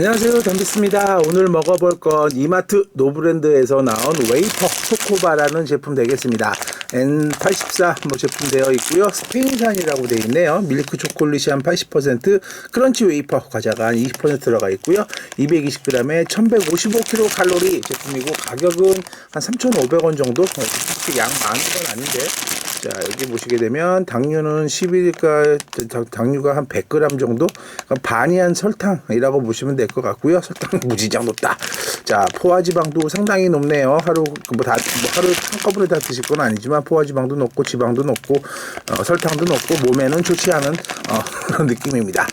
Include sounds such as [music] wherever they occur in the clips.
안녕하세요. 덤비스입니다. 오늘 먹어볼 건 이마트 노브랜드에서 나온 웨이퍼 초코바라는 제품 되겠습니다. N84 뭐 제품 되어 있고요. 스페인산이라고 되어 있네요. 밀크 초콜릿이 한 80% 크런치 웨이퍼 과자가 한 20% 들어가 있고요. 220g에 1155kcal 칼로리 제품이고 가격은 한 3,500원 정도? 어, 그렇게 양 많은 건 아닌데 자 여기 보시게 되면 당류는 11일가 당류가 한 100g 정도? 반이 한 설탕이라고 보시면 될 것 같고요. 설탕 무지장 높다. 자 포화지방도 상당히 높네요. 하루 뭐다 뭐 하루 한꺼번에 다 드실 건 아니지만 포화지방도 높고 지방도 높고 어, 설탕도 높고 몸에는 좋지 않은 어, [laughs] 그런 느낌입니다.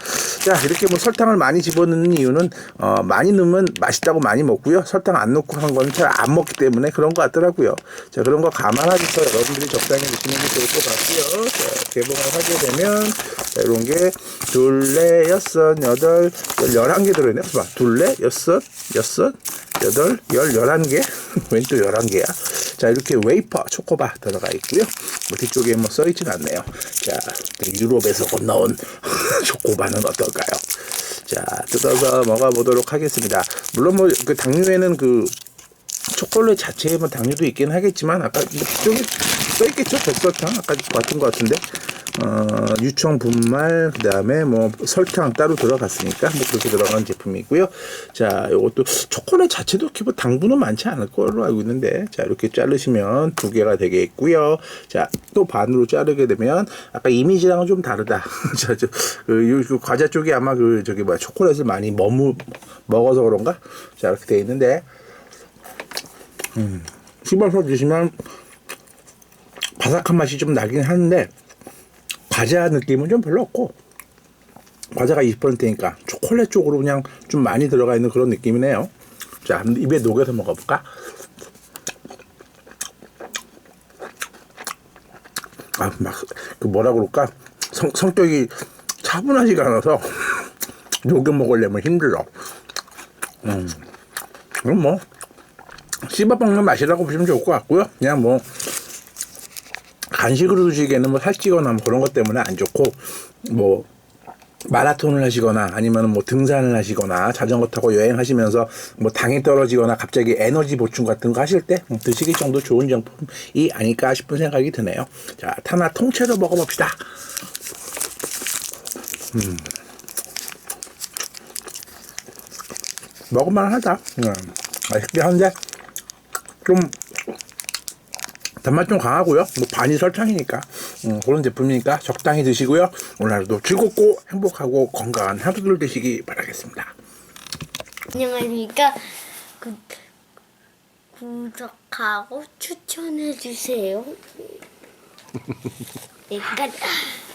자 이렇게 뭐 설탕을 많이 집어넣는 이유는 어, 많이 넣으면 맛있다고 많이 먹고요. 설탕 안 넣고 한건잘안 먹기 때문에 그런 것 같더라고요. 자 그런 거 감안하셔서 여러분들이 적당히 드시 는게 좋을 것 같고요. 자, 개봉을 하게 되면 자, 이런 게 둘레 여섯 여덟 열 열한 개 들어있네. 봐 둘레 여섯 여섯 여덟 열 열한 개웬 또 열한 개야. 자 이렇게 웨이퍼 초코바 들어가 있고요. 뭐 뒤쪽에 뭐 써있진 않네요. 자 유럽에서 건너온 [laughs] 초코바는 어떨까요? 자 뜯어서 먹어보도록 하겠습니다. 물론 뭐 그 당류에는 그 초콜릿 자체에 뭐 당류도 있긴 하겠지만 아까 이쪽에 써있겠죠? 백설탕? 아까 봤던 것 같은데. 어, 유청 분말 그 다음에 뭐 설탕 따로 들어갔으니까 뭐 그렇게 들어간 제품이고요. 자 요것도 초콜릿 자체도 이렇게 뭐 당분은 많지 않을 걸로 알고 있는데. 자 이렇게 자르시면 두 개가 되겠고요. 자 또 반으로 자르게 되면 아까 이미지랑은 좀 다르다. [laughs] 자, 저, 그, 요, 그 과자 쪽이 아마 그 저기 뭐야 초콜릿을 많이 머무 먹어서 그런가? 자 이렇게 돼 있는데 씹어서 드시면 바삭한 맛이 좀 나긴 하는데 과자 느낌은 좀 별로 없고 과자가 20%니까 초콜릿 쪽으로 그냥 좀 많이 들어가 있는 그런 느낌이네요. 자, 입에 녹여서 먹어볼까? 아, 막, 그 뭐라 그럴까? 성, 성격이 차분하지가 않아서 [laughs] 녹여 먹으려면 힘들어. 음, 그럼 뭐, 씹어 먹는 맛이라고 보시면 좋을 것 같고요. 그냥 뭐 간식으로 드시기에는 뭐 살찌거나 뭐 그런 것 때문에 안 좋고 뭐 마라톤을 하시거나 아니면 뭐 등산을 하시거나 자전거 타고 여행하시면서 뭐 당이 떨어지거나 갑자기 에너지 보충 같은 거 하실 때 드시기 정도 좋은 정품이 아닐까 싶은 생각이 드네요. 자, 하나 통째로 먹어봅시다. 음. 먹을만 하다. 음. 맛있긴 한데, 좀 단맛 좀 강하고요. 뭐 반이 설탕이니까 음, 그런 제품이니까 적당히 드시고요. 오늘 하루도 즐겁고 행복하고 건강한 하루를 되시기 바라겠습니다. 안녕하십니까. 구, 구독하고 추천해 주세요. [laughs] 네, 끝.